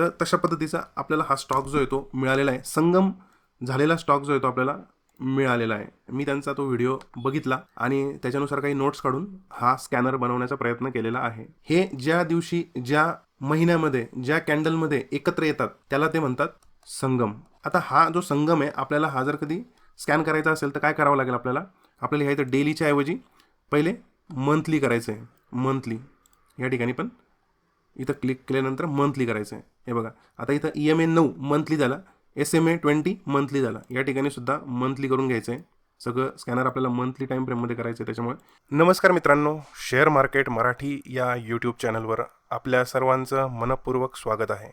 तर तशा पद्धतीचा आपल्याला हा स्टॉक जो आहे तो मिळालेला आहे. संगम झालेला स्टॉक जो आहे तो आपल्याला मिळालेला आहे. मी त्यांचा तो व्हिडिओ बघितला आणि त्याच्यानुसार काही नोट्स काढून हा स्कॅनर बनवण्याचा प्रयत्न केलेला आहे. हे ज्या दिवशी ज्या महिन्यामध्ये ज्या कॅन्डलमध्ये एकत्र येतात त्याला ते म्हणतात संगम. आता हा जो संगम आहे आपल्याला हा जर कधी स्कॅन करायचा असेल तर काय करावं लागेल आपल्याला? आपल्याला ह्या इथं डेलीच्या ऐवजी पहिले मंथली करायचं आहे मंथली या ठिकाणी पण इथं क्लिक केल्यानंतर मंथली करायचं आहे हे बघा. आता इथं ई एम ए नऊ मंथली झाला. S M A twenty monthly झाला. या ठिकाणी सुद्धा मंथली करून घ्यायचं आहे सगळं स्कॅनर आपल्याला मंथली टाईम फ्रेममध्ये करायचं आहे त्याच्यामुळे. नमस्कार मित्रांनो. शेअर मार्केट मराठी या यूट्यूब चॅनलवर आपल्या सर्वांचं मनपूर्वक स्वागत आहे.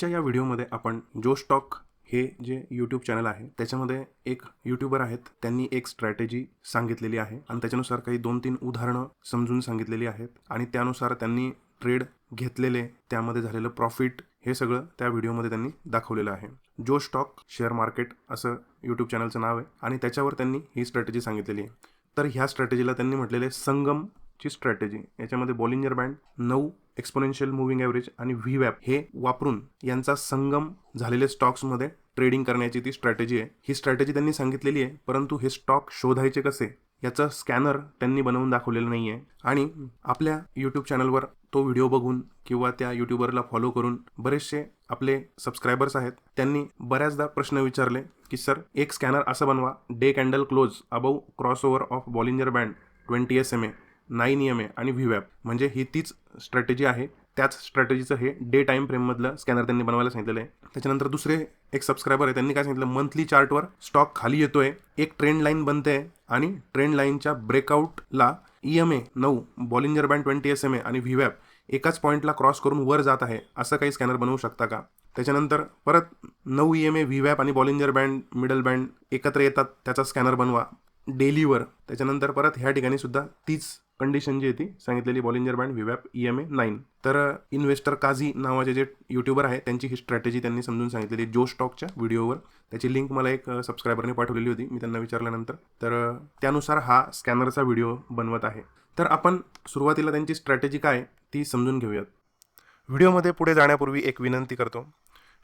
आजच्या या व्हिडिओमध्ये आपण जो स्टॉक हे जे यूट्यूब चॅनल आहे त्याच्यामध्ये एक यूट्यूबर आहेत. त्यांनी एक स्ट्रॅटेजी सांगितलेली आहे आणि त्याच्यानुसार काही दोन तीन उदाहरणं समजून सांगितलेली आहेत आणि त्यानुसार त्यांनी ट्रेड घेतलेले त्यामध्ये झालेलं प्रॉफिट हे सगळं त्या व्हिडिओमध्ये त्यांनी दाखवलेलं आहे. जो स्टॉक शेअर मार्केट असं यूट्यूब चॅनलचं नाव आहे आणि त्याच्यावर त्यांनी ही स्ट्रॅटेजी सांगितलेली आहे. तर ह्या स्ट्रॅटेजीला त्यांनी म्हटलेले संगमची स्ट्रॅटेजी याच्यामध्ये बॉलिंजर बँड नऊ एक्सपोनेन्शियल मुव्हिंग ॲव्हरेज आणि व्ही वॅप हे वापरून यांचा संगम झालेले स्टॉक्समध्ये ट्रेडिंग करण्याची ती स्ट्रॅटेजी आहे. ही स्ट्रॅटेजी त्यांनी सांगितलेली आहे परंतु हे स्टॉक शोधायचे कसे? याचं स्कॅनर त्यांनी बनवून दाखवलेलं नाही आहे आणि आपल्या यूट्यूब चॅनलवर तो व्हिडिओ बघून किंवा त्या यूट्यूबरला फॉलो करून बरेचसे आपले सबस्क्रायबर्स आहेत त्यांनी बऱ्याचदा प्रश्न विचारले की सर एक स्कॅनर असं बनवा day candle close above cross over of Bollinger band twenty S M A nine M A आणि व्ही वॅप म्हणजे ही तीच स्ट्रॅटेजी आहे. त्याच स्ट्रॅटेजीचं हे डे टाईम फ्रेममधलं स्कॅनर त्यांनी बनवायला सांगितलेलं आहे. त्याच्यानंतर दुसरे एक सबस्क्रायबर आहे त्यांनी काय सांगितलं? मंथली चार्टवर स्टॉक खाली येतोय. एक ट्रेंड लाईन बनते आणि ट्रेंड लाईनच्या ब्रेकआउटला ई एम ए नऊ Bollinger band twenty S M A आणि व्ही वॅप एकाच पॉईंटला क्रॉस करून वर जात आहे. असं काही स्कॅनर बनवू शकता का? त्याच्यानंतर परत नऊ ई एम ए व्ही वॅप आणि बॉलिंजर बँड मिडल बँड एकत्र येतात. त्याचा स्कॅनर बनवा. डेलीवर त्याच्यानंतर परत ह्या ठिकाणी सुद्धा तीच कंडिशन जी होती सांगितलेली बॉलिंजर बँड व्हिवॅप ई एम ए नाईन तर इन्व्हेस्टर काझी नावाचे जे युट्यूबर आहे त्यांची ही स्ट्रॅटेजी त्यांनी समजून सांगितलेली जो स्टॉकच्या व्हिडिओवर त्याची लिंक मला एक सबस्क्रायबरने पाठवलेली होती मी त्यांना विचारल्यानंतर. तर त्यानुसार हा स्कॅनरचा व्हिडिओ बनवत आहे. तर आपण सुरुवातीला त्यांची स्ट्रॅटेजी काय ती समजून घेऊयात. व्हिडिओमध्ये पुढे जाण्यापूर्वी एक विनंती करतो.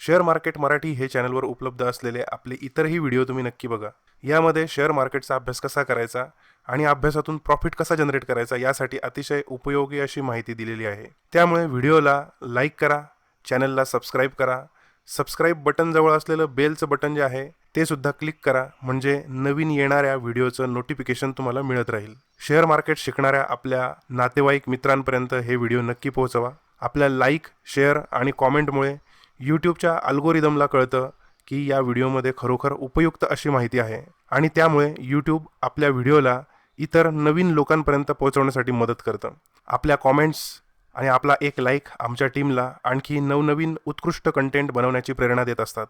शेअर मार्केट मराठी हे चॅनलवर उपलब्ध असलेले आपले इतरही व्हिडिओ तुम्ही नक्की बघा. यामध्ये शेअर मार्केटचा अभ्यास कसा करायचा आणि अभ्यासातून प्रॉफिट कसा जनरेट करायचा यासाठी अतिशय उपयोगी अशी माहिती दिलेली आहे. त्यामुळे व्हिडिओला लाईक करा चॅनलला सबस्क्राईब करा. सबस्क्राईब बटनजवळ असलेलं बेलचं बटन जे आहे ते सुद्धा क्लिक करा. म्हणजे नवीन येणाऱ्या व्हिडिओचं नोटिफिकेशन तुम्हाला मिळत राहील. शेअर मार्केट शिकणाऱ्या आपल्या नातेवाईक मित्रांपर्यंत हे व्हिडिओ नक्की पोहोचवा. आपल्या लाईक शेअर आणि कॉमेंटमुळे यूट्यूबच्या अल्गोरिदमला कळतं की या व्हिडिओमध्ये खरोखर उपयुक्त अशी माहिती आहे. आणि त्यामुळे यूट्यूब आपल्या व्हिडिओला इतर नवीन लोकांपर्यंत पोहोचवण्यासाठी मदत करतं. आपल्या कॉमेंट्स आणि आपला एक लाईक आमच्या टीमला आणखी नवनवीन उत्कृष्ट कंटेंट बनवण्याची प्रेरणा देत असतात.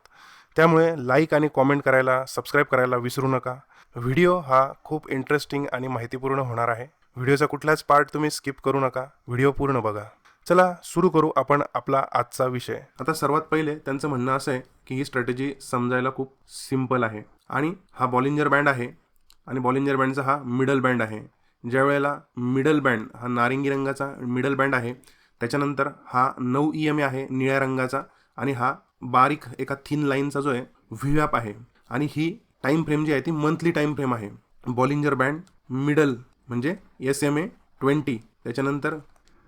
त्यामुळे लाईक आणि कॉमेंट करायला सबस्क्राईब करायला विसरू नका. व्हिडिओ हा खूप इंटरेस्टिंग आणि माहितीपूर्ण होणार आहे. व्हिडिओचा कुठलाच पार्ट तुम्ही स्किप करू नका. व्हिडिओ पूर्ण बघा. चला सुरू करू आपण आपला आजचा विषय. आता सर्वात पहिले त्यांचं म्हणणं असं आहे की ही स्ट्रॅटेजी समजायला खूप सिंपल आहे. आणि हा बॉलिंजर बँड आहे. आणि बॉलिंजर बँडचा हा मिडल बँड आहे. ज्या वेळेला मिडल बँड हा नारिंगी रंगाचा मिडल बँड आहे त्याच्यानंतर हा नऊ ई एम ए आहे निळ्या रंगाचा आणि हा बारीक एका थिन लाईनचा जो आहे व्ही आहे. आणि ही टाईम फ्रेम जी आहे ती मंथली टाईम फ्रेम आहे. बॉलिंजर बँड मिडल म्हणजे एस एम ए ट्वेंटी त्याच्यानंतर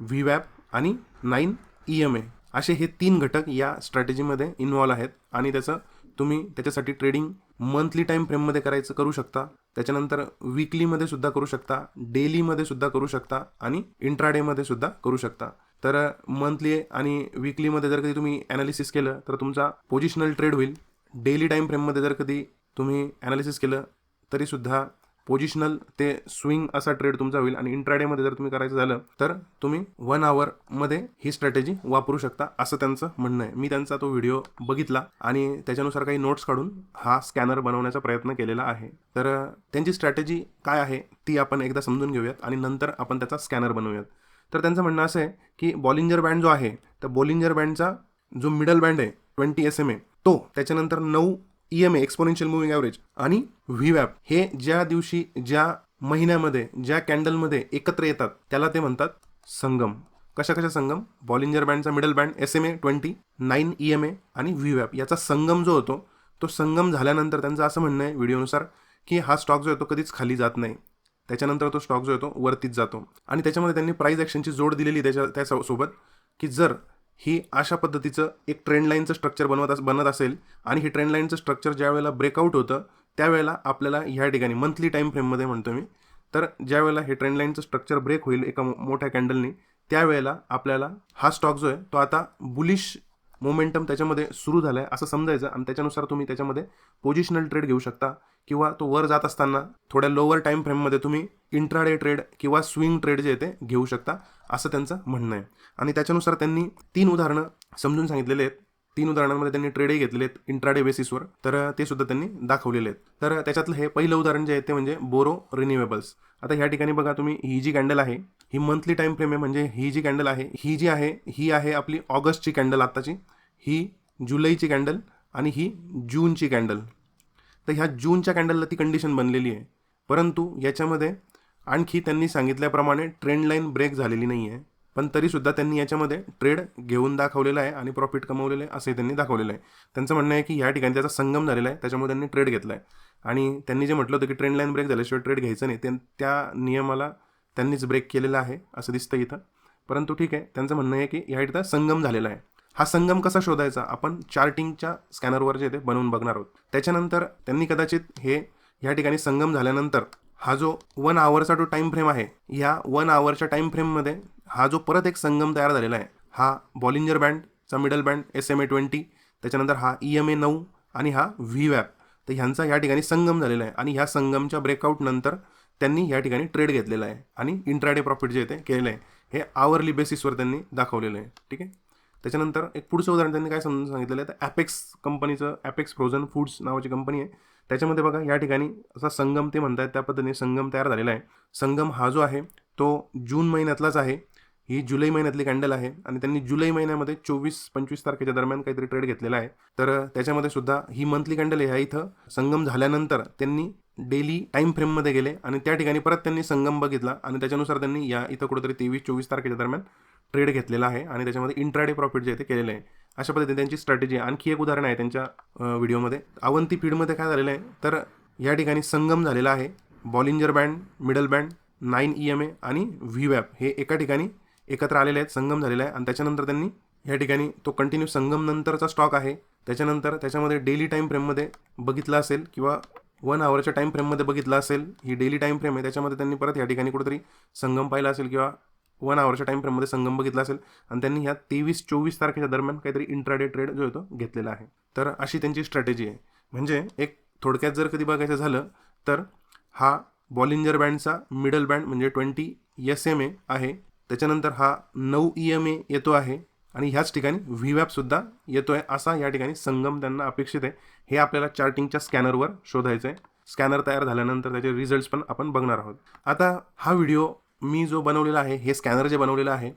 व्ही वॅप आणि नाईन ई एम ए असे हे तीन घटक या स्ट्रॅटेजीमध्ये इन्वॉल्व आहेत आणि त्याचं तुम्ही त्याच्यासाठी ट्रेडिंग मंथली टाईम फ्रेममध्ये करायचं करू शकता. त्याच्यानंतर विकलीमध्ये सुद्धा करू शकता. डेलीमध्ये सुद्धा करू शकता आणि इंट्राडेमध्ये सुद्धा करू शकता. तर मंथली आणि विकलीमध्ये जर कधी तुम्ही ॲनालिसिस केलं तर तुमचा पोजिशनल ट्रेड होईल. डेली टाईम फ्रेममध्ये जर कधी तुम्ही ॲनालिसिस केलं तरीसुद्धा पोजिशनल ते स्विंग असा ट्रेड तुमचा होईल. आणि इंट्राडेमध्ये जर तुम्ही करायचं झालं तर तुम्ही वन आवरमध्ये ही स्ट्रॅटेजी वापरू शकता असं त्यांचं म्हणणं आहे. मी त्यांचा तो व्हिडिओ बघितला आणि त्याच्यानुसार काही नोट्स काढून हा स्कॅनर बनवण्याचा प्रयत्न केलेला आहे. तर त्यांची स्ट्रॅटेजी काय आहे ती आपण एकदा समजून घेऊयात आणि नंतर आपण त्याचा स्कॅनर बनवूयात. तर त्यांचं म्हणणं असं आहे की बॉलिंजर बँड जो आहे तर बॉलिंजर बँडचा जो मिडल बँड आहे ट्वेंटी एस एम ए तो त्याच्यानंतर नऊ E M A exponential moving average आणि व्ही वॅप हे ज्या दिवशी ज्या महिन्यामध्ये ज्या कॅन्डलमध्ये एकत्र येतात त्याला ते म्हणतात संगम. कशा कशा संगम? बॉलिंजर बँडचा middle band S M A twenty nine E M A आणि व्ही वॅप याचा संगम जो होतो तो संगम झाल्यानंतर त्यांचं असं म्हणणं आहे व्हिडिओनुसार की हा स्टॉक जो आहे तो कधीच खाली जात नाही. त्याच्यानंतर तो स्टॉक जो आहे तो वरतीच जातो. आणि त्याच्यामध्ये त्यांनी प्राईज ॲक्शनची जोड दिलेली त्याच्या त्यासोबत की जर ही अशा पद्धतीचं एक ट्रेंड लाईनचं स्ट्रक्चर बनवत अस बनत असेल आणि ही ट्रेंड लाईनचं स्ट्रक्चर ज्या वेळेला ब्रेकआउट होतं त्यावेळेला आपल्याला ह्या ठिकाणी मंथली टाईम फ्रेममध्ये म्हणतो मी. तर ज्या वेळेला हे ट्रेंड लाईनचं स्ट्रक्चर ब्रेक होईल एका मो- मोठ्या कॅन्डलनी त्यावेळेला आपल्याला हा स्टॉक जो आहे तो आता बुलिश मोमेंटम त्याच्यामध्ये सुरू झाला आहे असं समजायचं आणि त्याच्यानुसार तुम्ही त्याच्यामध्ये पोजिशनल ट्रेड घेऊ शकता. किंवा तो वर जात असताना थोड्या लोअर टाईम फ्रेममध्ये तुम्ही इंट्राडे ट्रेड किंवा स्विंग ट्रेड जे आहे ते घेऊ शकता असं त्यांचं म्हणणं आहे. आणि त्याच्यानुसार त्यांनी तीन उदाहरणं समजून सांगितलेले आहेत. तीन उदाहरणांमध्ये त्यांनी ट्रेडही घेतलेले आहेत इंट्राडे बेसिसवर तर ते सुद्धा त्यांनी दाखवलेले आहेत. तर त्याच्यातलं हे पहिलं उदाहरण जे आहे ते म्हणजे बोरो रिन्युएबल्स आता ह्या ठिकाणी बघा तुम्ही ही जी कॅन्डल आहे ही मंथली टाईम फ्रेम आहे म्हणजे ही जी कॅन्डल आहे ही जी आहे ही आहे आपली ऑगस्टची कॅन्डल आत्ताची. ही जुलैची कॅन्डल आणि ही जूनची कॅन्डल तर ह्या जूनच्या कॅन्डलला ती कंडिशन बनलेली आहे. परंतु याच्यामध्ये आणखी त्यांनी सांगितल्याप्रमाणे ट्रेंड लाईन ब्रेक झालेली नाही आहे पण तरीसुद्धा त्यांनी याच्यामध्ये ट्रेड घेऊन दाखवलेला आहे आणि प्रॉफिट कमवलेलं आहे असंही त्यांनी दाखवलेलं आहे. त्यांचं म्हणणं आहे की या ठिकाणी त्याचा संगम झालेला आहे त्याच्यामुळे त्यांनी ट्रेड घेतला आहे आणि त्यांनी जे म्हटलं होतं की ट्रेंड लाईन ब्रेक झाल्याशिवाय ट्रेड घ्यायचं नाही ते त्या नियमाला त्यांनीच ब्रेक केलेला आहे असं दिसतं इथं. परंतु ठीक आहे त्यांचं म्हणणं आहे की या ठिकाणी संगम झालेला आहे. हा संगम कसा शोधायचा? आपण चार्टिंगच्या स्कॅनरवर जे ते बनवून बघणार आहोत. त्याच्यानंतर त्यांनी कदाचित हे या ठिकाणी संगम झाल्यानंतर हा जो वन आवरचा जो टाईम फ्रेम आहे या वन आवरच्या टाईम फ्रेममध्ये हा जो परत एक संगम तयार झालेला आहे हा बॉलिंजर बँडचा middle band S M A twenty त्याच्यानंतर हा ई एम ए नऊ आणि हा व्ही वॅप तर ह्यांचा या ठिकाणी संगम झालेला आहे आणि ह्या संगमच्या ब्रेकआउट नंतर त्यांनी या ठिकाणी ट्रेड घेतलेला आहे आणि इंट्राडे प्रॉफिट जे आहे ते केलेलं आहे. हे आवरली बेसिसवर त्यांनी दाखवलेलं आहे. ठीक आहे? त्याच्यानंतर एक पुढचं उदाहरण त्यांनी काय समजून सांगितलेलं आहे तर ॲपेक्स कंपनीचं ॲपेक्स फ्रोझन फूड्स नावाची कंपनी आहे. त्याच्यामध्ये बघा या ठिकाणी असा संगम ते म्हणतात त्या पद्धतीने संगम तयार झालेला आहे. संगम हा जो आहे तो जून महिन्यातलाच आहे. ही जुलै महिन्यातली कॅन्डल आहे आणि त्यांनी जुलै महिन्यामध्ये चोवीस पंचवीस तारखेच्या दरम्यान काहीतरी ट्रेड घेतलेला आहे. तर त्याच्यामध्ये सुद्धा ही मंथली कॅन्डल ह्या इथं संगम झाल्यानंतर त्यांनी डेली टाईम फ्रेममध्ये गेले आणि त्या ठिकाणी परत त्यांनी संगम बघितला आणि त्याच्यानुसार त्यांनी या इथं कुठेतरी तेवीस चोवीस तारखेच्या दरम्यान ट्रेड घेतलेला आहे आणि त्याच्यामध्ये इंट्राडे प्रॉफिट जे आहे ते केलेलं आहे. अशा पद्धतीने त्यांची स्ट्रॅटेजी आणखी एक उदाहरण आहे त्यांच्या व्हिडिओमध्ये अवंती फीडमध्ये काय झालेलं आहे? तर या ठिकाणी संगम झालेला आहे. Bollinger band middle band nine E M A आणि व्ही वॅप हे एका ठिकाणी एकत्र आलेले आहेत संगम झालेला आहे. आणि त्याच्यानंतर त्यांनी या ठिकाणी तो कंटिन्यू संगम नंतरचा स्टॉक आहे. त्याच्यानंतर त्याच्यामध्ये डेली टाईम फ्रेममध्ये बघितला असेल किंवा वन आवरच्या टाईम फ्रेममध्ये बघितला असेल ही डेली टाईम फ्रेम आहे. त्याच्यामध्ये त्यांनी परत या ठिकाणी कुठेतरी संगम पाहिला असेल किंवा वन आवरच्या टाईम फ्रेममध्ये संगम बघितला असेल. आणि त्यांनी ह्या तेवीस चोवीस तारखेच्या दरम्यान काहीतरी इंट्राडे ट्रेड जो आहे तो घेतलेला आहे. तर अशी त्यांची स्ट्रॅटेजी आहे. म्हणजे एक थोडक्यात जर कधी बघायचं झालं तर हा बॉलिंजर बँडचा मिडल बँड म्हणजे ट्वेंटी एस एम ए आहे. त्याच्यानंतर हा नऊ ई एम ए येतो आहे. आणि ह्याच ठिकाणी व्ही वॅपसुद्धा येतो आहे असा या ठिकाणी संगम त्यांना अपेक्षित आहे. हे आपल्याला चार्टिंगच्या स्कॅनरवर शोधायचं आहे स्कॅनर तयार झाल्यानंतर त्याचे रिझल्ट्स पण आपण बघणार आहोत. आता हा व्हिडिओ मी जो बनवलेला आहे हे स्कॅनर जे बनवलेलं आहे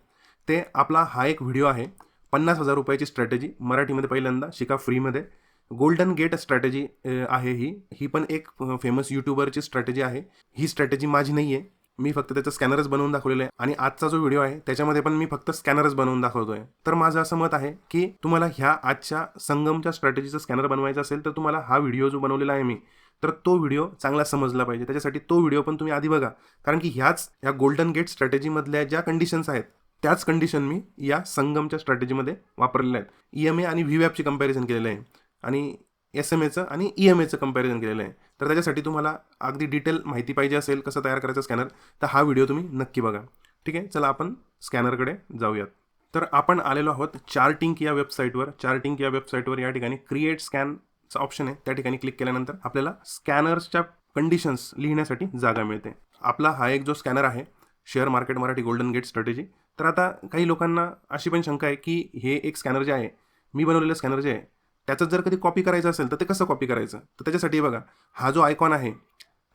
ते आपला हा एक व्हिडिओ आहे. पन्नास हजार रुपयाची स्ट्रॅटेजी मराठीमध्ये पहिल्यांदा शिका फ्रीमध्ये गोल्डन गेट स्ट्रॅटेजी आहे ही. ही पण एक फेमस यूट्यूबरची स्ट्रॅटेजी आहे. ही स्ट्रॅटेजी माझी नाही आहे मी फक्त त्याचं स्कॅनरच बनवून दाखवलेलं आहे. आणि आजचा जो व्हिडिओ आहे त्याच्यामध्ये पण मी फक्त स्कॅनरच बनवून दाखवतोय. तर माझं असं मत आहे की तुम्हाला ह्या आजच्या संगमच्या स्ट्रॅटेजीचं स्कॅनर बनवायचं असेल तर तुम्हाला हा व्हिडिओ जो बनवलेला आहे मी तर तो व्हिडिओ चांगला समजला पाहिजे. त्याच्यासाठी तो व्हिडिओ पण तुम्ही आधी बघा. कारण की ह्याच ह्या गोल्डन गेट स्ट्रॅटेजीमधल्या ज्या कंडिशन्स आहेत त्याच कंडिशन मी या संगमच्या स्ट्रॅटेजीमध्ये वापरलेल्या आहेत. ई एम ए आणि व्ही वॅपची कंपॅरिझन केलेलं आहे. आणि एस एम एचं आणि ई एम एचं कंपॅरिझन केलेलं आहे. तर त्याच्यासाठी तुम्हाला अगदी डिटेल माहिती पाहिजे असेल कसं तयार करायचं स्कॅनर तर हा व्हिडिओ तुम्ही नक्की बघा. ठीक आहे? चला आपण स्कॅनरकडे जाऊयात. तर आपण आलेलो आहोत चार्टिंग या वेबसाईटवर चार्टिंग या वेबसाईटवर या ठिकाणी क्रिएट स्कॅनचा ऑप्शन आहे. त्या ठिकाणी क्लिक केल्यानंतर आपल्याला स्कॅनर्सच्या कंडिशन्स लिहिण्यासाठी जागा मिळते. आपला हा एक जो स्कॅनर आहे share market Marathi golden gate strategy तर आता काही लोकांना अशी पण शंका आहे की हे एक स्कॅनर जे आहे मी बनवलेलं स्कॅनर जे आहे त्याचं जर कधी कॉपी करायचं असेल तर ते कसं कॉपी करायचं? तर त्याच्यासाठी बघा हा जो आयकॉन आहे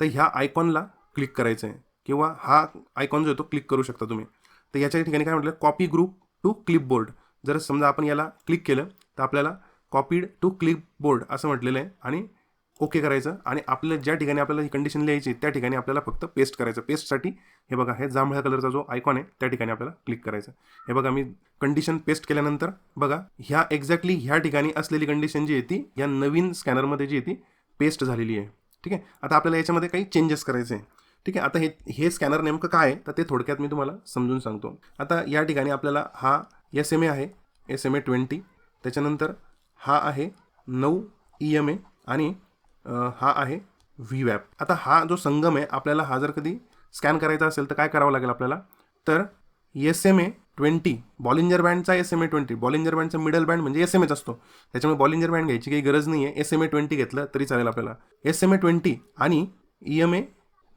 तर ह्या आयकॉनला क्लिक करायचं आहे किंवा हा आयकॉन जो आहे तो क्लिक करू शकता तुम्ही. तर याच्या ठिकाणी काय म्हटलं कॉपी ग्रुप टू क्लिपबोर्ड जर समजा आपण याला क्लिक केलं तर आपल्याला कॉपीड टू क्लिपबोर्ड असं म्हटलेलं आहे. आणि ओके करायचं आणि आपल्या ज्या ठिकाणी आपल्याला ही कंडिशन लिहायची त्या ठिकाणी आपल्याला फक्त पेस्ट करायचं. पेस्टसाठी हे बघा हे जांभळ्या कलरचा जो आयकॉन आहे त्या ठिकाणी आपल्याला क्लिक करायचं. हे बघा मी कंडिशन पेस्ट केल्यानंतर बघा ह्या एक्झॅक्टली ह्या ठिकाणी असलेली कंडिशन जी आहे ती या नवीन स्कॅनरमध्ये जी आहे ती पेस्ट झालेली आहे. ठीक आहे? आता आपल्याला याच्यामध्ये काही चेंजेस करायचे आहे. ठीक आहे? आता हे हे स्कॅनर नेमकं काय आहे तर ते थोडक्यात मी तुम्हाला समजून सांगतो. आता या ठिकाणी आपल्याला हा एस एम ए आहे. एस एम ए ट्वेंटी त्याच्यानंतर हा आहे नऊ ई एम ए आणि हा आहे व्ही वॅप आता हा जो संगम आहे आपल्याला हा जर कधी स्कॅन करायचा असेल तर काय करावं लागेल आपल्याला? तर S M A twenty Bollinger बँडचा S M A twenty Bollinger बँडचा मिडल बँड म्हणजे एस एम एच असतो. त्याच्यामुळे बॉलिंजर बँड घ्यायची काही गरज नाही आहे एस एम ए ट्वेंटी घेतलं तरी चालेल आपल्याला. एस एम ए ट्वेंटी आणि ई एम ए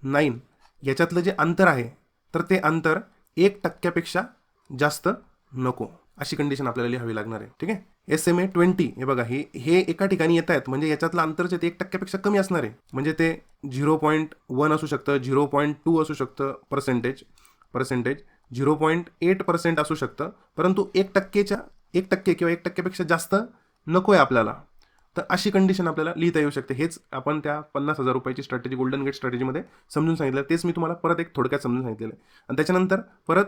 नाईन याच्यातलं जे अंतर आहे तर ते अंतर एक टक्क्यापेक्षा जास्त नको. अशी कंडिशन आपल्याला लिहावी लागणार आहे. ठीक आहे? एस एम ए ट्वेंटी हे बघा हे हे एका ठिकाणी येत आहेत. म्हणजे याच्यातलं अंतर जे ते एक टक्क्यापेक्षा कमी असणार आहे. म्हणजे ते झिरो पॉईंट वन असू शकतं झिरो पॉईंट टू असू शकतं percentage percentage zero point eight percent असू शकतं. परंतु एक टक्केच्या एक टक्के किंवा एक टक्क्यापेक्षा जास्त नको आहे आपल्याला. तर अशी कंडिशन आपल्याला लिहिता येऊ शकते. हेच आपण त्या पन्नास हजार रुपयाची स्ट्रॅटेजी गोल्डन गेट स्ट्रॅटेजीमध्ये समजून सांगितलं. तेच मी तुम्हाला परत एक थोडक्यात समजून सांगितलेलं आहे. आणि त्याच्यानंतर परत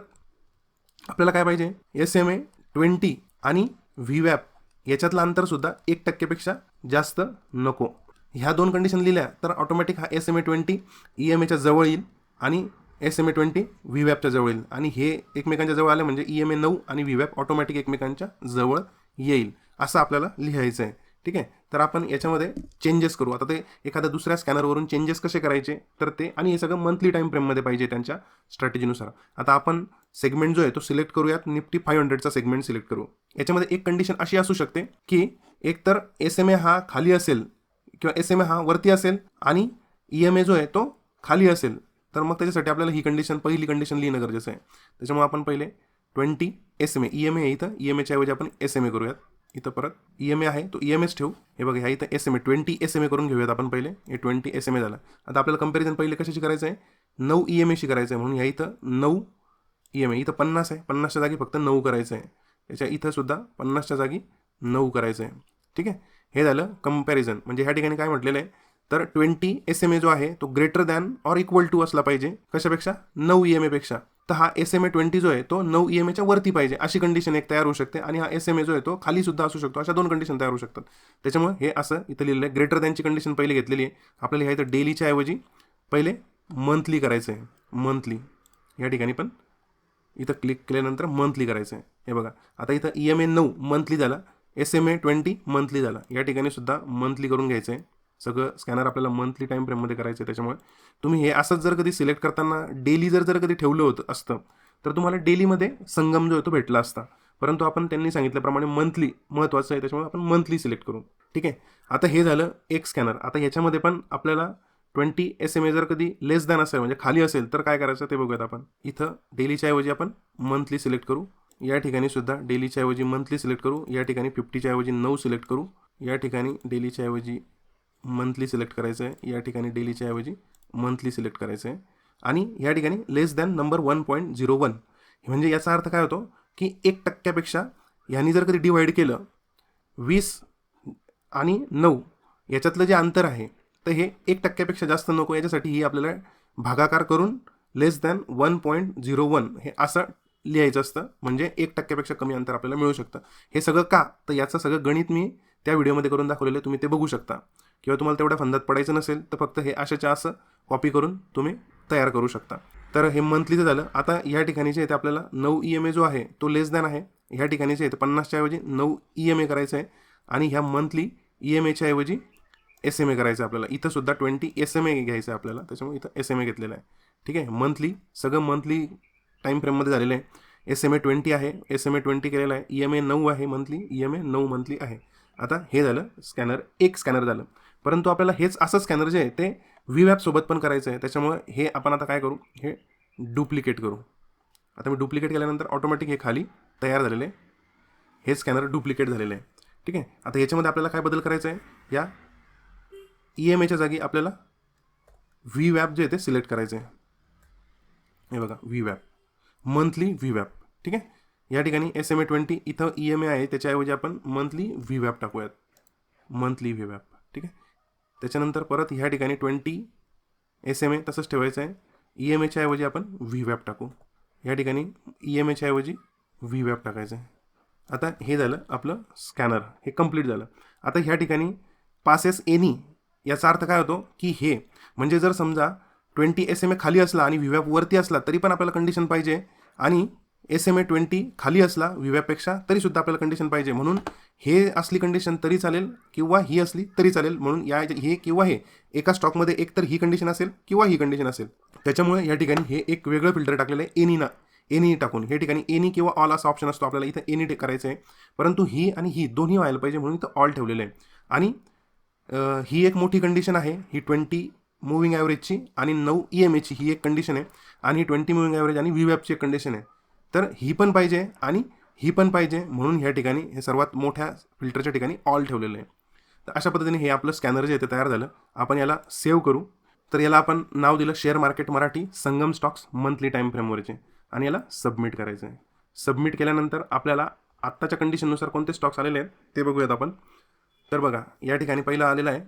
आपल्याला काय पाहिजे? एस एम ए ट्वेंटी आणि व्ही वॅप याच्यातलं अंतरसुद्धा एक टक्केपेक्षा जास्त नको. ह्या दोन कंडिशन लिहिल्या तर ऑटोमॅटिक हा S M A twenty E M एच्या जवळ येईल आणि S M A twenty V वॅपच्या जवळ येईल. आणि हे एकमेकांच्या जवळ आले म्हणजे ई एम ए नऊ आणि व्ही वॅप ऑटोमॅटिक एकमेकांच्या जवळ येईल. असं आपल्याला लिहायचं आहे ठीक आहे? तर आपण याच्यामध्ये चेंजेस करू. आता ते एखाद्या दुसऱ्या स्कॅनरवरून चेंजेस कसे करायचे? तर ते आणि हे सगळं मंथली टाईम फ्रेममध्ये पाहिजे त्यांच्या स्ट्रॅटेजीनुसार आता आपण सेगमेंट जो आहे तो सिलेक्ट करूयात. निफ्टी फाईव्ह हंड्रेडचा सेगमेंट सिलेक्ट करू. याच्यामध्ये एक कंडिशन अशी असू शकते की एकतर एस एम ए हा खाली असेल किंवा एस एम ए हा वरती असेल आणि ई एम ए जो आहे तो खाली असेल. तर मग त्याच्यासाठी आपल्याला ही कंडिशन पहिली कंडिशन लिहिणं गरजेचं आहे. त्याच्यामुळे आपण पहिले twenty S M A E M A इथं. ई एम एच्या ऐवजी आपण एस एम ए करूयात. इथं परत ई एम ए आहे तो ई एम एच ठेवू. हे बघा ह्या इथं S M A twenty S M A करून घेऊयात आपण पहिले. हे ट्वेंटी एस एम ए झालं. आता आपल्याला कंपॅरिझन पहिले कशाची करायचं आहे? नऊ ई एम एशी करायचं आहे. म्हणून ह्या इथं नऊ ई एम ए इथं पन्नास आहे. पन्नासच्या जागी फक्त नऊ करायचं आहे. त्याच्या इथंसुद्धा पन्नासच्या जागी नऊ करायचं आहे. ठीक आहे? हे झालं कंपॅरिझन म्हणजे ह्या ठिकाणी काय म्हटलेलं आहे? तर ट्वेंटी एस एम ए जो आहे तो greater than or equal to असला पाहिजे. कशापेक्षा? नऊ ई एम एपेक्षा तर हा एस एम ए ट्वेंटी जो आहे तो नऊ ई एम एच्या वरती पाहिजे अशी कंडिशन एक तयार होऊ शकते. आणि हा एस एम ए जो आहे तो खाली सुद्धा असू शकतो अशा दोन कंडिशन तयार होऊ शकतात. त्याच्यामुळे हे असं इथं लिहिलेलं आहे. ग्रेटर दॅनची कंडिशन पहिले घेतलेली आहे. आपल्याला ह्या इथं डेलीच्या ऐवजी पहिले मंथली करायचं आहे मंथली या ठिकाणी पण इथं क्लिक केल्यानंतर मंथली करायचं आहे हे बघा. आता इथं ई एम ए नऊ मंथली झाला. S M A twenty monthly झाला. या ठिकाणी सुद्धा मंथली करून घ्यायचं आहे सगळं स्कॅनर आपल्याला मंथली टाईम फ्रेममध्ये करायचं आहे त्याच्यामुळे तुम्ही हे असंच जर कधी सिलेक्ट करताना डेली जर जर कधी ठेवलं होतं असतं तर तुम्हाला डेलीमध्ये संगम जो आहे तो भेटला असता. परंतु आपण त्यांनी सांगितल्याप्रमाणे मंथली महत्त्वाचं आहे त्याच्यामुळे आपण मंथली सिलेक्ट करू. ठीक आहे? आता हे झालं एक स्कॅनर आता ह्याच्यामध्ये पण आपल्याला ट्वेंटी एस एम ए जर कधी लेस दॅन असेल म्हणजे खाली असेल तर काय करायचं ते बघूयात आपण. इथं डेलीच्या ऐवजी आपण मंथली सिलेक्ट करू. या ठिकाणी सुद्धा डेलीच्या ऐवजी मंथली सिलेक्ट करू. या ठिकाणी फिफ्टीच्या ऐवजी नऊ सिलेक्ट करू. या ठिकाणी डेलीच्या ऐवजी मंथली सिलेक्ट करायचं आहे या ठिकाणी डेलीच्या ऐवजी मंथली सिलेक्ट करायचं आहे आणि या ठिकाणी less than number one point zero one म्हणजे याचा अर्थ काय होतो? की एक टक्क्यापेक्षा ह्यांनी जर कधी डिवाईड केलं वीस आणि नऊ याच्यातलं जे अंतर आहे तर हे एक टक्क्यापेक्षा जास्त नको. याच्यासाठी ही आपल्याला भागाकार करून less than one point zero one हे असं लिहायचं असतं. म्हणजे एक टक्क्यापेक्षा कमी अंतर आपल्याला मिळू शकतं. हे सगळं का? तर याचं सगळं गणित मी त्या व्हिडिओमध्ये करून दाखवलेलं तुम्ही ते बघू शकता. किंवा तुम्हाला तेवढ्या फंदात पडायचं नसेल तर फक्त हे अशाच्या असं कॉपी करून तुम्ही तयार करू शकता तर हे मंथलीचं झालं आता या ठिकाणी जे आहे ते आपल्याला नऊ ई एम ए जो आहे तो लेस दॅन आहे ह्या ठिकाणी जे आहे ते पन्नासच्या ऐवजी नऊ ई एम ए करायचं आहे आणि ह्या मंथली ई एम एच्या ऐवजी एस एम ए करायचं आहे आपल्याला इथं सुद्धा ट्वेंटी एस एम ए घ्यायचं आहे आपल्याला त्याच्यामुळे इथं एस एम ए घेतलेलं आहे ठीक आहे मंथली सगळं मंथली टाईम फ्रेममध्ये झालेलं आहे एस एम ए ट्वेंटी आहे एस एम ए ट्वेंटी केलेलं आहे ई एम ए नऊ आहे मंथली ई एम ए नऊ मंथली आहे आता हे झालं स्कॅनर एक स्कॅनर झालं परंतु आपल्याला हेच असं स्कॅनर जे आहे ते व्ही वॅपसोबत पण करायचं आहे. त्याच्यामुळे हे आपण आता काय करू? हे डुप्लिकेट करू. आता मी डुप्लिकेट केल्यानंतर ऑटोमॅटिक हे खाली तयार झालेलं आहे. हे स्कॅनर डुप्लिकेट झालेलं आहे. ठीक आहे? आता याच्यामध्ये आपल्याला काय बदल करायचा आहे? या ई एम एच्या जागी आपल्याला व्ही वॅप जे आहे ते सिलेक्ट करायचं आहे. हे बघा व्ही वॅप मंथली व्ही वॅप ठीक आहे? या ठिकाणी एस एम ए ट्वेंटी इथं ई एम ए आहे. त्याच्याऐवजी आपण मंथली व्ही वॅप टाकूयात. मंथली व्ही वॅप ठीक आहे? त्याच्यानंतर परत ह्या ठिकाणी ट्वेंटी एस एम ए तसंच ठेवायचं आहे. ई एम एच्या ऐवजी आपण व्ही वॅप टाकू. या ठिकाणी ई एम एच्या ऐवजी व्ही वॅप टाकायचं आहे. आता हे झालं आपलं स्कॅनर. हे कंप्लीट झालं. आता ह्या ठिकाणी पासेस एनी याचा अर्थ काय होतो की हे. म्हणजे जर समजा ट्वेंटी एस एम ए खाली असला आणि व्ही वरती असला तरी पण आपल्याला कंडिशन पाहिजे. आणि एस एम ए ट्वेंटी खाली असला व्ही वॅपपेक्षा तरीसुद्धा आपल्याला कंडिशन पाहिजे. म्हणून हे असली कंडिशन तरी चालेल किंवा ही असली तरी चालेल. म्हणून या हे किंवा हे. एका स्टॉकमध्ये एक तर ही कंडिशन असेल किंवा ही कंडिशन असेल. त्याच्यामुळे या ठिकाणी हे एक वेगळं फिल्टर टाकलेलं आहे. एनी ना. एनी टाकून. हे ठिकाणी एनी किंवा ऑल असा ऑप्शन असतो. आपल्याला इथं एनी करायचं आहे. परंतु ही आणि ही दोन्ही व्हायला पाहिजे म्हणून इथं ऑल ठेवलेलं आहे. आणि ही एक मोठी कंडिशन आहे. ही ट्वेंटी मुव्हिंग ॲव्हरेजची आणि नऊ ई एम एची ही एक कंडिशन आहे. आणि ट्वेंटी मुव्हिंग ॲव्हरेज आणि व्ही वॅपची एक कंडिशन आहे. तर ही पण पाहिजे आणि ही पण पाहिजे म्हणून ह्या ठिकाणी हे सर्वात मोठ्या फिल्टरच्या ठिकाणी ऑल ठेवलेलं आहे. तर अशा पद्धतीने हे आपलं स्कॅनर जे आहे ते तयार झालं. आपण याला सेव्ह करू. तर याला आपण नाव दिलं share market Marathi Sangam stocks monthly time फ्रेमवरचे आणि याला सबमिट करायचं आहे. सबमिट केल्यानंतर आपल्याला आत्ताच्या कंडिशननुसार कोणते स्टॉक्स आलेले आहेत ते बघूयात आपण. तर बघा या ठिकाणी पहिलं आलेला आहे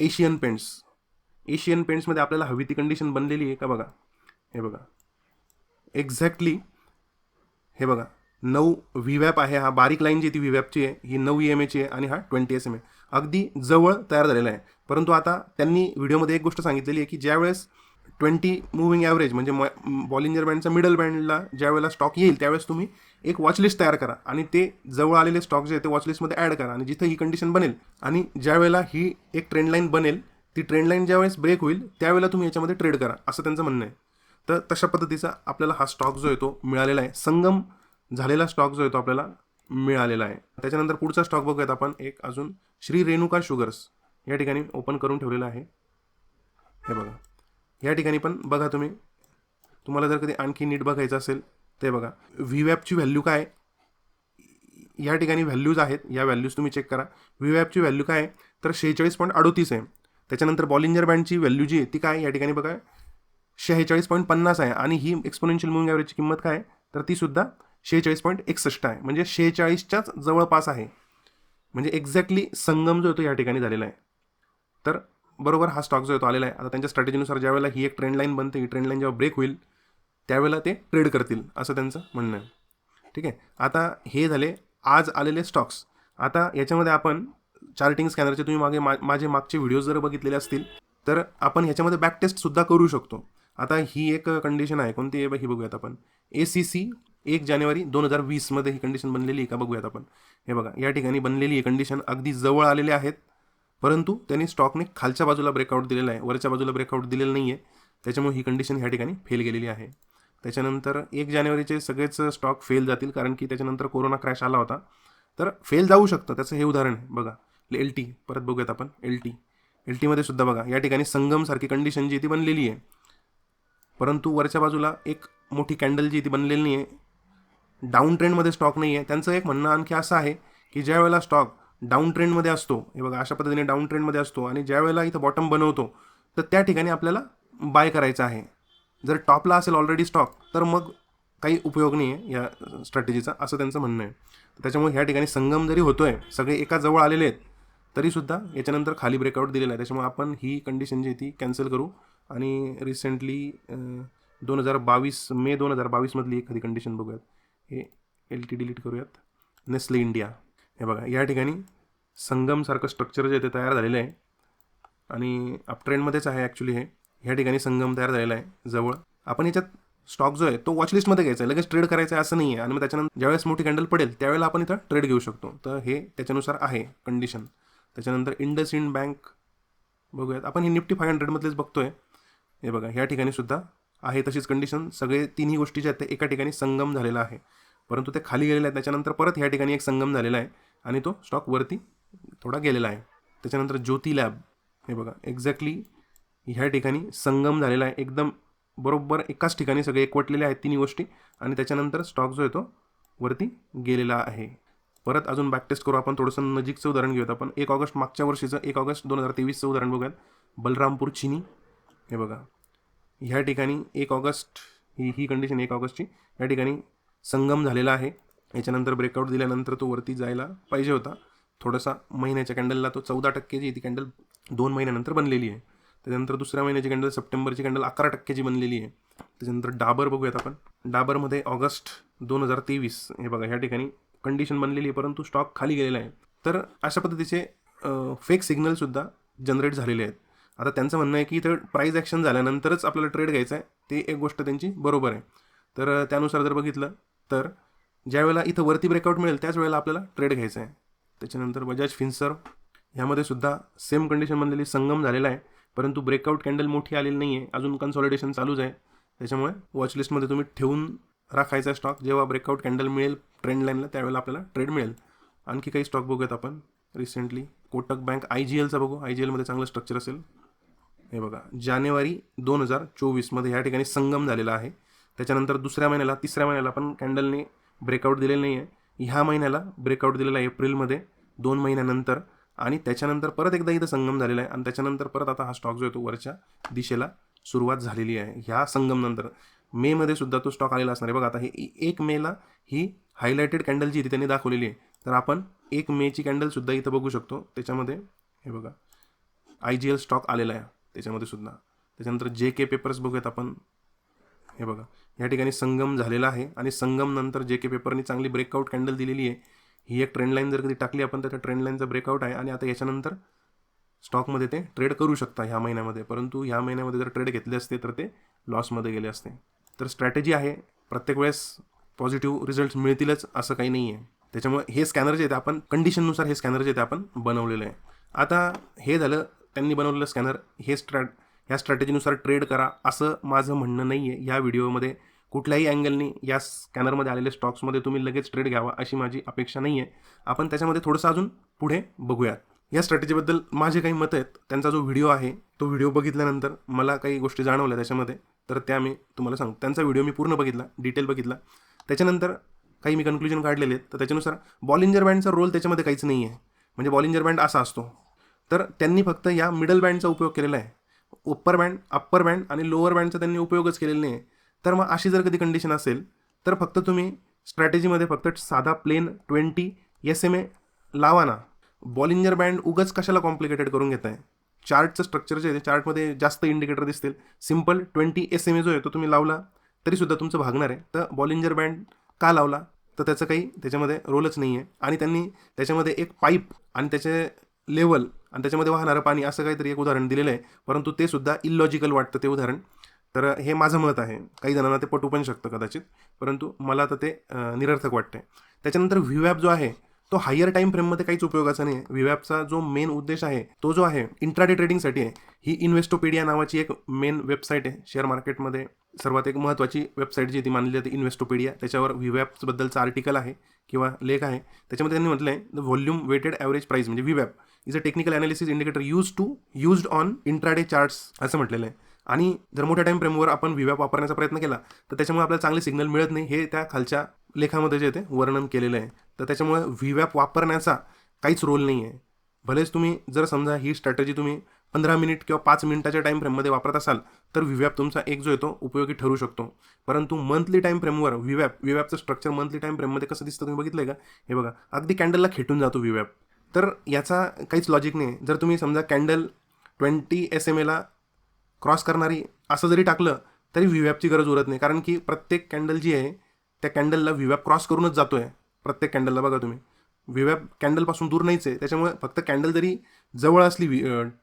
एशियन पेंट्स. एशियन पेंट्समध्ये आपल्याला हवी ती कंडिशन बनलेली आहे का बघा? हे बघा. एक्झॅक्टली हे बघा नऊ व्ही वॅप आहे हा बारीक लाईन जी ती व्ही वॅपची आहे ही नऊ ई एम एची आहे आणि हा ट्वेंटी एस एम ए अगदी जवळ तयार झालेला आहे. परंतु आता त्यांनी व्हिडिओमध्ये एक गोष्ट सांगितलेली आहे की ज्यावेळेस ट्वेंटी मुव्हिंग ॲव्हरेज म्हणजे बॉलिंजर बँडचा मिडल बँडला ज्यावेळेला स्टॉक येईल त्यावेळेस तुम्ही एक वॉचलिस्ट तयार करा आणि ते जवळ आलेले स्टॉक जे आहे ते वॉचलिस्टमध्ये ॲड करा आणि जिथं ही कंडिशन बनेल आणि ज्यावेळेला ही एक ट्रेंडलाईन बनेल ती ट्रेंडलाईन ज्यावेळेस ब्रेक होईल त्यावेळेला तुम्ही याच्यामध्ये ट्रेड करा असं त्यांचं म्हणणं आहे. तर तशा पद्धतीचा आपल्याला हा स्टॉक जो आहे तो मिळालेला आहे. संगम झालेला स्टॉक जो आहे तो आपल्याला मिळालेला आहे. त्याच्यानंतर पुढचा स्टॉक बघूयात आपण. एक अजून श्री रेणुका शुगर्स या ठिकाणी ओपन करून ठेवलेला आहे. हे बघा. या ठिकाणी पण बघा तुम्ही. तुम्हाला जर कधी आणखी नीट बघायचं असेल ते बघा. व्ही वॅपची व्हॅल्यू काय? या ठिकाणी व्हॅल्यूज आहेत. या व्हॅल्यूज तुम्ही चेक करा. व्हीवॅपची व्हॅल्यू काय? आहे तर शेहेचाळीस पॉईंट अडोतीस आहे. त्याच्यानंतर बॉलिंजर बँडची व्हॅल्यू जी आहे ती काय? या ठिकाणी बघा. शेहेचाळीस पॉईंट पन्नास आहे आणि ही एक्सपोनेन्शियल मुव्हिंग ॲव्हरेजची किंमत काय तर ती सुद्धा शेहेचाळीस पॉईंट एकसष्ट आहे. म्हणजे शेहेचाळीसच्याच जवळपास आहे. म्हणजे एक्झॅक्टली संगम जो येतो या ठिकाणी झालेला आहे. तर बरोबर हा स्टॉक जो आहे तो आलेला आहे. आता त्यांच्या स्ट्रॅटेजीनुसार ज्यावेळेला ही एक ट्रेंड लाईन बनते ही ट्रेंड लाईन जेव्हा ब्रेक होईल त्यावेळेला ते ट्रेड करतील असं त्यांचं म्हणणं आहे. ठीक आहे? आता हे झाले आज आलेले स्टॉक्स आता याच्यामध्ये आपण चार्टिंग स्कॅनरचे तुम्ही मागे मा माझे मागचे व्हिडिओज जर बघितलेले असतील तर आपण ह्याच्यामध्ये बॅक टेस्टसुद्धा करू शकतो. आता ही एक कंडिशन आहे. कोणती आहे ही बघूयात आपण. ए सी सी एक जानेवारी दोन हजार वीसमध्ये ही कंडिशन बनलेली आहे का? बघूयात आपण. हे बघा या ठिकाणी बनलेली ही कंडिशन अगदी जवळ आलेले आहेत परंतु त्यांनी स्टॉकने खालच्या बाजूला ब्रेकआउट दिलेला आहे. वरच्या बाजूला ब्रेकआउट दिलेलं नाही आहे त्याच्यामुळे ही कंडिशन ह्या ठिकाणी फेल गेलेली आहे. त्याच्यानंतर एक जानेवारीचे सगळेच स्टॉक फेल जातील कारण की त्याच्यानंतर कोरोना क्रॅश आला होता. तर फेल जाऊ शकतं. त्याचं हे उदाहरण आहे. बघा एल टी परत बघूयात आपण. एल टी एल टीमध्ये सुद्धा बघा या ठिकाणी संगमसारखी कंडिशन जी ती बनलेली आहे. परंतु वरच्या बाजूला एक मोठी कॅन्डल जी ती बनलेली नाही आहे डाऊन ट्रेंडमध्ये स्टॉक नाही आहे त्यांचं एक म्हणणं आणखी असं आहे की ज्या वेळेला स्टॉक डाऊन ट्रेंडमध्ये असतो हे बघा अशा पद्धतीने डाऊन ट्रेंडमध्ये असतो आणि ज्या वेळेला इथं बॉटम बनवतो तर त्या ठिकाणी आपल्याला बाय करायचं आहे. जर टॉपला असेल ऑलरेडी स्टॉक तर मग काही उपयोग नाही आहे या स्ट्रॅटेजीचा असं त्यांचं म्हणणं आहे. त्याच्यामुळे ह्या ठिकाणी संगम जरी होतो आहे सगळे एका जवळ आलेले आहेत तरीसुद्धा याच्यानंतर खाली ब्रेकआउट दिलेला आहे. त्याच्यामुळे आपण ही कंडिशन जी आहे ती कॅन्सल करू. आणि रिसेंटली दोन हजार बावीस मे दोन हजार बावीसमधली एखादी कंडिशन बघूयात. हे एल टी डिलीट करूयात. नेस्ले इंडिया हे बघा या ठिकाणी संगमसारखं स्ट्रक्चर जे आहे ते तयार झालेलं आहे. आणि अपट्रेंडमध्येच आहे ॲक्च्युली हे. ह्या ठिकाणी संगम तयार झालेला आहे जवळ. आपण याच्यात स्टॉक जो आहे तो वॉचलिस्टमध्ये घ्यायचा आहे. लगेच ट्रेड करायचा आहे असं नाही आहे आणि मग त्याच्यानंतर ज्यावेळेस मोठी कॅन्डल पडेल त्यावेळेला आपण इथं ट्रेड घेऊ शकतो. तर हे त्याच्यानुसार आहे कंडिशन त्याच्यानंतर इंडस इंड बँक बघूयात. आपण हे निफ्टी फाय हंड्रेडमधलेच बघतोय. हे बघा ह्या ठिकाणी सुद्धा आहे तशीच कंडिशन सगळे तिन्ही गोष्टी ज्या आहेत ते एका ठिकाणी संगम झालेला आहे. परंतु ते खाली गेलेलं आहे त्याच्यानंतर परत ह्या ठिकाणी एक संगम झालेला आहे आणि तो स्टॉक वरती थोडा गेलेला आहे. त्याच्यानंतर ज्योती लॅब हे बघा एक्झॅक्टली ह्या ठिकाणी संगम झालेला आहे. एकदम बरोबर एकाच ठिकाणी सगळे एकवटलेले आहेत तिन्ही गोष्टी आणि त्याच्यानंतर स्टॉक जो आहे तो वरती गेलेला आहे. परत अजून बॅक टेस्ट करू आपण थोडंसं नजीकचं उदाहरण घेऊयात आपण. एक ऑगस्ट मागच्या वर्षीचं एक ऑगस्ट दोन हजार तेवीसचं उदाहरण बघूयात. बलरामपूर चिनी. हे बघा. ह्या ठिकाणी एक ऑगस्ट ही ही कंडिशन एक ऑगस्टची. या ठिकाणी संगम झालेला आहे. याच्यानंतर ब्रेकआउट दिल्यानंतर तो वरती जायला पाहिजे होता. थोडासा महिन्याच्या कॅन्डलला तो चौदा टक्केची ती कॅन्डल दोन महिन्यानंतर बनलेली आहे. त्याच्यानंतर दुसऱ्या महिन्याची कॅन्डल सप्टेंबरची कॅन्डल अकरा टक्क्याची बनलेली आहे. त्याच्यानंतर डाबर बघूयात आपण. डाबरमध्ये ऑगस्ट दोन हजार तेवीस हे बघा ह्या ठिकाणी कंडिशन बनलेली आहे परंतु स्टॉक खाली गेलेला आहे. तर अशा पद्धतीचे फेक सिग्नलसुद्धा जनरेट झालेले आहेत. आता त्यांचं म्हणणं आहे की इथं प्राईज ॲक्शन झाल्यानंतरच आपल्याला ट्रेड घ्यायचा आहे. ते एक गोष्ट त्यांची बरोबर आहे. तर त्यानुसार जर बघितलं तर ज्यावेळेला इथं वरती ब्रेकआउट मिळेल त्याच वेळेला आपल्याला ट्रेड घ्यायचा आहे. त्याच्यानंतर बजाज फिन्सर ह्यामध्ये सुद्धा सेम कंडिशन बनलेली संगम झालेला आहे. परंतु ब्रेकआउट कॅन्डल मोठी आलेली नाही आहे अजून कन्सॉलिडेशन चालूच आहे. त्याच्यामुळे वॉचलिस्टमध्ये तुम्ही ठेवून राखायचा स्टॉक जेव्हा ब्रेकआउट कॅन्डल मिळेल ट्रेंड लाईनला त्यावेळेला आपल्याला ट्रेड मिळेल. आणखी काही स्टॉक बघूयात आपण. Recently Kotak bank I G एलचा बघू. आय जी एलमध्ये चांगलं स्ट्रक्चर असेल. हे बघा जानेवारी दोन हजार चोवीसमध्ये ह्या ठिकाणी संगम झालेला आहे. त्याच्यानंतर दुसऱ्या महिन्याला तिसऱ्या महिन्याला पण कॅन्डलने ब्रेकआउट दिलेलं नाही आहे ह्या महिन्याला ब्रेकआउट दिलेला आहे एप्रिलमध्ये दोन महिन्यानंतर. आणि त्याच्यानंतर परत एकदा इथं संगम झालेला आहे. आणि त्याच्यानंतर परत आता हा स्टॉक जो आहे तो वरच्या दिशेला सुरुवात झालेली आहे. ह्या संगमनंतर मेमध्ये सुद्धा तो स्टॉक आलेला असणार आहे. बघा आता हे एक मेला ही हायलायटेड कॅन्डल जी इथे त्यांनी दाखवलेली आहे. तर आपण एक मेची कॅन्डलसुद्धा इथं बघू शकतो. त्याच्यामध्ये हे बघा आय जी एल स्टॉक आलेला आहे. त्याच्यामध्ये सुद्धा. त्याच्यानंतर जे के पेपर्स बघूयात आपण. हे बघा. या ठिकाणी संगम झालेला आहे आणि संगम नंतर जे के पेपरनी चांगली ब्रेकआउट कॅन्डल दिलेली आहे. ही एक ट्रेंडलाईन जर कधी टाकली आपण तर त्या ट्रेंडलाईनचा ब्रेकआउट आहे. आणि आता याच्यानंतर स्टॉकमध्ये ते ट्रेड करू शकता ह्या महिन्यामध्ये. परंतु ह्या महिन्यामध्ये जर ट्रेड घेतले असते तर ते लॉसमध्ये गेले असते. तर स्ट्रॅटेजी आहे. प्रत्येक वेळेस पॉझिटिव्ह रिझल्ट मिळतीलच असं काही नाही आहे त्याच्यामुळे हे स्कॅनर जे आहेत आपण कंडिशननुसार हे स्कॅनर जे आहेत आपण बनवलेलं आहे. आता हे झालं त्यांनी बनवलेलं स्कॅनर हे स्ट्रॅट ह्या स्ट्रॅटेजीनुसार ट्रेड करा असं माझं म्हणणं नाही आहे ह्या व्हिडिओमध्ये कुठल्याही अँगलनी या स्कॅनरमध्ये आलेल्या स्टॉक्समध्ये तुम्ही लगेच ट्रेड घ्यावा अशी माझी अपेक्षा नाही आहे आपण त्याच्यामध्ये थोडंसं अजून पुढे बघूयात. या स्ट्रॅटेजीबद्दल माझे काही मत आहेत. त्यांचा जो व्हिडिओ आहे तो व्हिडिओ बघितल्यानंतर मला काही गोष्टी जाणवल्या त्याच्यामध्ये. तर त्या मी तुम्हाला सांगतो त्यांचा व्हिडिओ मी पूर्ण बघितला डिटेल बघितला. त्याच्यानंतर काही मी कन्क्लुजन काढलेले आहेत. तर त्याच्यानुसार बॉलिंजर बँडचा रोल त्याच्यामध्ये काहीच नाही आहे म्हणजे बॉलिंजर बँड असा असतो. तर त्यांनी फक्त या मिडल बँडचा उपयोग केलेला आहे. अप्पर बँड अप्पर बँड आणि लोअर बँडचा त्यांनी उपयोगच केलेला नाही. आहे तर मग अशी जर कधी कंडिशन असेल तर फक्त तुम्ही स्ट्रॅटेजीमध्ये फक्त साधा plain twenty S M A लावा ना. बॉलिंजर बँड उगच कशाला कॉम्प्लिकेटेड करून घेत आहे चार्टचं स्ट्रक्चर जे आहे ते चार्टमध्ये जास्त इंडिकेटर दिसतील. Simple twenty S M A जो आहे तो तुम्ही लावला तरीसुद्धा तुमचं भागणार आहे. तर बॉलिंजर बँड का लावला? तर त्याचं काही त्याच्यामध्ये रोलच नाही आहे आणि त्यांनी त्याच्यामध्ये एक पाईप आणि त्याचे लेवल आणि त्याच्यामध्ये वाहणारं पाणी असं काहीतरी एक उदाहरण दिलेलं आहे. परंतु ते सुद्धा इलॉजिकल वाटतं ते उदाहरण. तर हे माझं मत आहे. काही जणांना ते पटू पण शकतं कदाचित. परंतु मला तर ते निरर्थक वाटते त्याच्यानंतर व्ह्यू ॲप जो आहे तो हायर टाईम फ्रेममध्ये काहीच उपयोगाचा नाही विवॅपचा जो मेन उद्देश आहे तो जो आहे इंट्राडे ट्रेडिंगसाठी आहे. ही इन्व्हेस्टोपीडिया नावाची एक मेन वेबसाईट आहे. शेअर मार्केटमध्ये सर्वात एक महत्त्वाची वेबसाईट जी ती मानली जाते इन्व्हेस्टोपीडिया त्याच्यावर व्ह्यूॲपबद्दलचं आर्टिकल आहे किंवा लेख आहे. त्याच्यामध्ये त्यांनी म्हटलं आहे the volume weighted average price म्हणजे व्हीवॅप is a technical analysis indicator use to used on intraday charts असं म्हटलेलं आहे. आणि जर मोठ्या टाईम फ्रेमवर आपण व्हीवॅप वापरण्याचा प्रयत्न केला तर त्याच्यामुळे आपल्याला चांगले सिग्नल मिळत नाही. हे त्या खालच्या लेखामध्ये जे ते वर्णन केलेलं आहे तर त्याच्यामुळे व्हीवॅप वापरण्याचा काहीच रोल नाही आहे भलेच तुम्ही जर समजा ही स्ट्रॅटेजी तुम्ही पंधरा मिनिट किंवा पाच मिनिटाच्या टाईम फ्रेममध्ये वापरत असाल तर व्हीवॅप तुमचा एक जो येतो उपयोगी ठरू शकतो. परंतु मंथली टाईम फ्रेमवर व्हीवॅप व्हीवॅपचं स्ट्रक्चर मंथली टाईम फ्रेममध्ये कसं दिसतं तुम्ही बघितलं का? हे बघा अगदी कॅन्डलला खेटून जातो व्हीवॅप तर याचा काहीच लॉजिक नाही जर तुम्ही समजा कॅन्डल ट्वेंटी एस एम एला क्रॉस करणारी असं जरी टाकलं तरी व्हीवॅपची गरज उरत नाही. कारण की प्रत्येक कॅन्डल जी आहे त्या कॅन्डलला व्हीवॅप क्रॉस करूनच जातो आहे प्रत्येक कॅन्डलला बघा तुम्ही. व्हीवॅप कॅन्डलपासून दूर नाहीच आहे. त्याच्यामुळे फक्त कॅन्डल जरी जवळ असली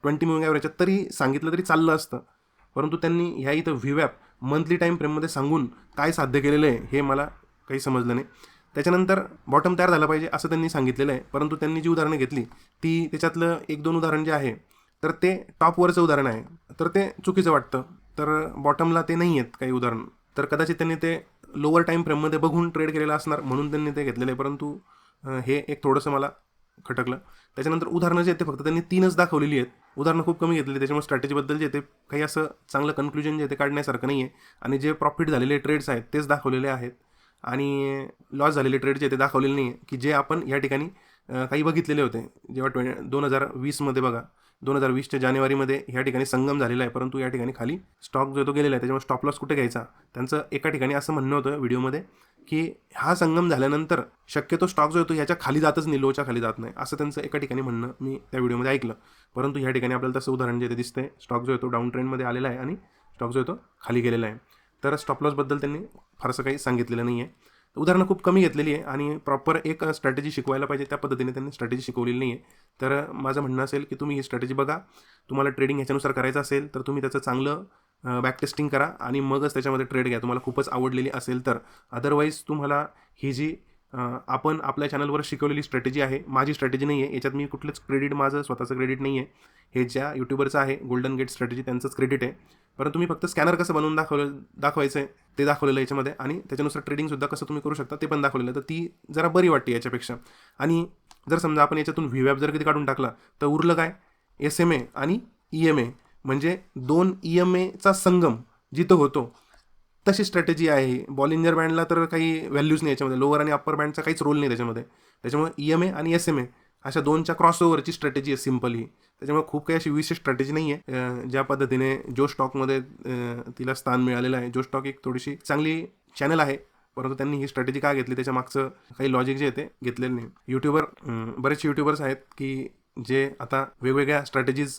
ट्वेंटी मुविंग ॲव्हरेजात तरी सांगितलं तरी चाललं असतं. परंतु त्यांनी ह्या इथं व्हीवॅप मंथली टाईम फ्रेममध्ये सांगून काय साध्य केलेलं आहे हे मला काही समजलं नाही. त्याच्यानंतर बॉटम तयार झाला पाहिजे असं त्यांनी सांगितलेलं आहे. परंतु त्यांनी जी उदाहरणं घेतली ती त्याच्यातलं एक दोन उदाहरण जे आहे तर ते टॉपवरचं उदाहरण आहे. तर ते चुकीचं वाटतं. तर बॉटमला ते नाही आहेत काही उदाहरण. तर कदाचित त्यांनी ते लोअर टाईम फ्रेममध्ये बघून ट्रेड केलेला असणार म्हणून त्यांनी ते घेतलेलं आहे. परंतु हे एक थोडंसं मला खटकलं. त्याच्यानंतर उदाहरणं जे आहेत ते फक्त त्यांनी तीनच दाखवलेली आहेत. उदाहरणं खूप कमी घेतली त्याच्यामुळे स्ट्रॅटेजीबद्दल जे ते काही असं चांगलं कन्क्लुजन जे ते काढण्यासारखं नाही आहे आणि जे प्रॉफिट झालेले ट्रेड्स आहेत तेच दाखवलेले आहेत. आणि लॉस झालेले ट्रेड जे ते दाखवलेले नाही आहे की जे आपण या ठिकाणी काही बघितलेले होते. जेव्हा ट्वें दोन हजार वीसमध्ये बघा दोन हजार वीसच्या जानेवारीमध्ये ह्या ठिकाणी संगम झालेला आहे. परंतु या ठिकाणी खाली स्टॉक जो तो गेलेला आहे. त्याच्यामुळे स्टॉप लॉस कुठे घ्यायचा? त्यांचं एका ठिकाणी असं म्हणणं होतं व्हिडिओमध्ये की हा संगम झाल्यानंतर शक्यतो स्टॉक जो येतो याच्या ह्याच्या खाली जातच नाही लोच्या खाली जात नाही. असं त्यांचं एका ठिकाणी म्हणणं मी त्या व्हिडिओमध्ये ऐकलं. परंतु ह्या ठिकाणी आपल्याला तसं उदाहरण जे ते दिसतंय स्टॉक जो आहे तो डाऊन ट्रेंडमध्ये आलेला आहे आणि स्टॉक जो आहे तो खाली गेलेला आहे. तर स्टॉप लॉसबद्दल त्यांनी फारसं काही सांगितलेलं नाही आहे उदाहरणं खूप कमी घेतलेली आहे आणि प्रॉपर एक स्ट्रॅटेजी शिकवायला पाहिजे त्या पद्धतीने त्यांनी स्ट्रॅटेजी शिकवलेली नाही आहे तर माझं म्हणणं असेल की तुम्ही ही स्ट्रॅटेजी बघा. तुम्हाला ट्रेडिंग ह्याच्यानुसार करायचं असेल तर तुम्ही त्याचं चांगलं बॅक टेस्टिंग करा आणि मगच त्याच्यामध्ये ट्रेड घ्या. तुम्हाला खूपच आवडलेली असेल तर. अदरवाईज तुम्हाला ही जी आपण आपल्या चॅनलवर शिकवलेली स्ट्रॅटेजी आहे. माझी स्ट्रॅटेजी नाही आहे याच्यात मी कुठलंच क्रेडिट माझं स्वतःचं क्रेडिट नाही आहे हे ज्या यूट्यूबरचं आहे गोल्डन गेट स्ट्रॅटेजी त्यांचंच क्रेडिट आहे. परंतु मी फक्त स्कॅनर कसं बनवून दाखवलं दाखवायचं आहे ते दाखवलेलं आहे याच्यामध्ये. आणि त्याच्यानुसार ट्रेडिंगसुद्धा कसं तुम्ही करू शकता ते पण दाखवलेलं तर ती जरा बरी वाटते याच्यापेक्षा. आणि जर समजा आपण याच्यातून व्ही वॅप जर कधी काढून टाकला तर उरलं काय? एस एम ए आणि ई एम ए म्हणजे दोन ई एम एचा संगम जिथं होतो तशी स्ट्रॅटेजी आहे. बॉलिंजर बँडला तर काही व्हॅल्यूज नाही याच्यामध्ये. लोअर आणि अप्पर बँडचा काहीच रोल नाही त्याच्यामध्ये. त्याच्यामुळे ई एम ए आणि एस एम ए अशा दोनच्या क्रॉसओव्हरची स्ट्रॅटेजी आहे सिंपल ही. त्याच्यामुळे खूप काही अशी विशेष स्ट्रॅटेजी नाही आहे ज्या पद्धतीने जो स्टॉकमध्ये तिला स्थान मिळालेलं आहे. जो स्टॉक एक थोडीशी चांगली चॅनल आहे. परंतु त्यांनी ही स्ट्रॅटेजी का घेतली? त्याच्या मागचं काही लॉजिक जे आहे ते घेतलेलं नाही. युट्यूबर बरेचसे युट्यूबर्स आहेत की जे आता वेगवेगळ्या स्ट्रॅटेजीज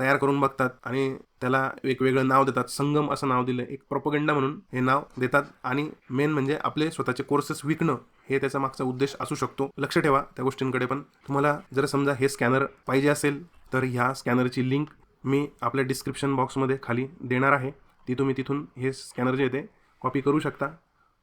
तयार करून बघतात आणि त्याला वेगवेगळं नाव देतात. संगम असं नाव दिलं एक प्रोपगंडा म्हणून हे नाव देतात. आणि मेन म्हणजे आपले स्वतःचे कोर्सेस विकणं हे त्याचा मागचा उद्देश असू शकतो. लक्ष ठेवा त्या गोष्टींकडे पण. तुम्हाला जर समजा हे स्कॅनर पाहिजे असेल तर ह्या स्कॅनरची लिंक मी आपल्या डिस्क्रिप्शन बॉक्समध्ये खाली देणार आहे. ती तुम्ही तिथून हे स्कॅनर जे आहे ते कॉपी करू शकता.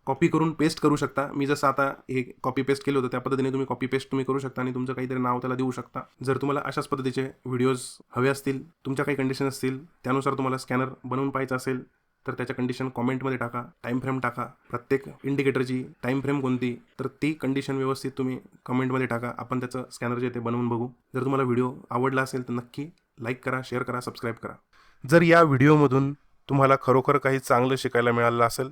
कॉपी करून पेस्ट करू शकता. मी जसं आता हे कॉपी पेस्ट केलं होतं त्या पद्धतीने तुम्ही कॉपी पेस्ट तुम्ही करू शकता आणि तुमचं काहीतरी नाव त्याला देऊ शकता. जर तुम्हाला अशाच पद्धतीचे व्हिडिओज हवे असतील तुमच्या काही कंडिशन असतील त्यानुसार तुम्हाला स्कॅनर बनवून पाहायचं असेल तर त्याच्या कंडिशन कॉमेंटमध्ये टाका टाईम फ्रेम टाका. प्रत्येक इंडिकेटरची टाईम फ्रेम कोणती तर ती कंडिशन व्यवस्थित तुम्ही कमेंटमध्ये टाका. आपण त्याचं स्कॅनर जे आहे ते बनवून बघू. जर तुम्हाला व्हिडिओ आवडला असेल तर नक्की लाईक करा शेअर करा सबस्क्राईब करा. जर या व्हिडिओमधून तुम्हाला खरोखर काही चांगलं शिकायला मिळालं असेल